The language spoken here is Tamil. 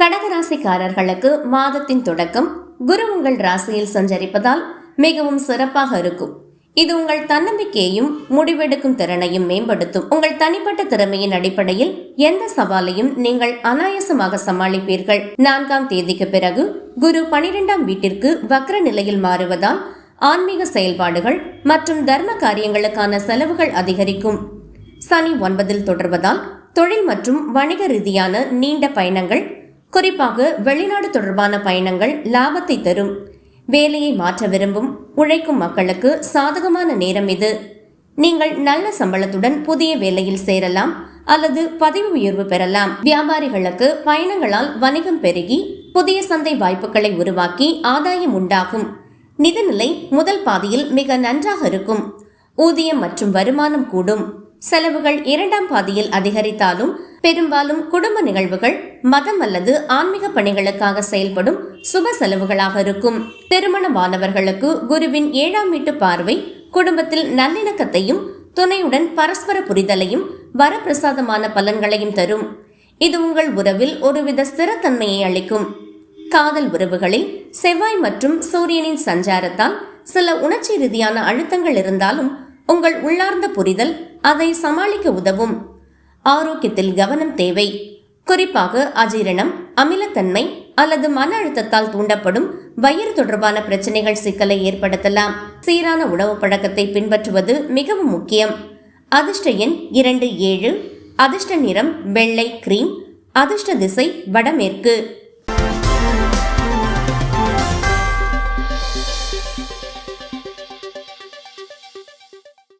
கடகராசிக்காரர்களுக்கு மாதத்தின் தொடக்கம் குரு உங்கள் ராசியில் சஞ்சரிப்பதால் மிகவும் சிறப்பாக இருக்கும். இது உங்கள் தன்னம்பிக்கையையும் முடிவெடுக்கும் திறனையும் மேம்படுத்தும். உங்கள் தனிப்பட்ட திறமையின் அடிப்படையில் எந்த சவாலையும் நீங்கள் அனாயசமாக சமாளிப்பீர்கள். நான்காம் தேதிக்கு பிறகு குரு பனிரெண்டாம் வீட்டிற்கு வக்ர நிலையில் மாறுவதால் ஆன்மீக செயல்பாடுகள் மற்றும் தர்ம காரியங்களுக்கான செலவுகள் அதிகரிக்கும். சனி ஒன்பதில் தொடர்வதால் தொழில் மற்றும் வணிக ரீதியான நீண்ட பயணங்கள் குறிப்பாக வெளிநாடு தொடர்பான பயணங்கள் லாபத்தை தரும். வேலையை மாற்ற விரும்பும் உழைக்கும் மக்களுக்கு சாதகமான நேரம் இது. நீங்கள் நல்ல சம்பளத்துடன் புதிய வேலையில் சேரலாம் அல்லது பதவி உயர்வு பெறலாம். வியாபாரிகளுக்கு பயணங்களால் வணிகம் பெருகி புதிய சந்தை வாய்ப்புகளை உருவாக்கி ஆதாயம் உண்டாகும். நிதிநிலை முதல் பாதியில் மிக நன்றாக இருக்கும். ஊதியம் மற்றும் வருமானம் கூடும். செலவுகள் இரண்டாம் பாதியில் அதிகரித்தாலும் பெரும்பாலும் குடும்ப நிகழ்வுகள் மதம் அல்லது ஆன்மீக பணிகளுக்காக செயல்படும் சுப செலவுகளாக இருக்கும். திருமணமானவர்களுக்கு குருவின் ஏழாம் வீட்டு பார்வை குடும்பத்தில் நல்லிணக்கத்தையும் துணையுடன் பரஸ்பர புரிதலையும் வரப்பிரசாதமான பலன்களையும் தரும். இது உங்கள் உறவில் ஒருவித ஸ்திரத்தன்மையை அளிக்கும். காதல் உறவுகளில் செவ்வாய் மற்றும் சூரியனின் சஞ்சாரத்தால் சில உணர்ச்சி ரீதியான அழுத்தங்கள் இருந்தாலும் உங்கள் உள்ளார்ந்த புரிதல் அதை சமாளிக்க உதவும். ஆரோக்கியத்தில் கவனம் தேவை. குறிப்பாக அஜீரணம் அமிலத்தன்மை அல்லது மன அழுத்தத்தால் தூண்டப்படும் வயிறு தொடர்பான பிரச்சனைகள் சிக்கலை ஏற்படுத்தலாம். சீரான உணவு பழக்கத்தை பின்பற்றுவது மிகவும் முக்கியம். அதிர்ஷ்ட எண் இரண்டு ஏழு அதிர்ஷ்ட நிறம் வெள்ளை கிரீம் அதிர்ஷ்ட திசை வடமேற்கு.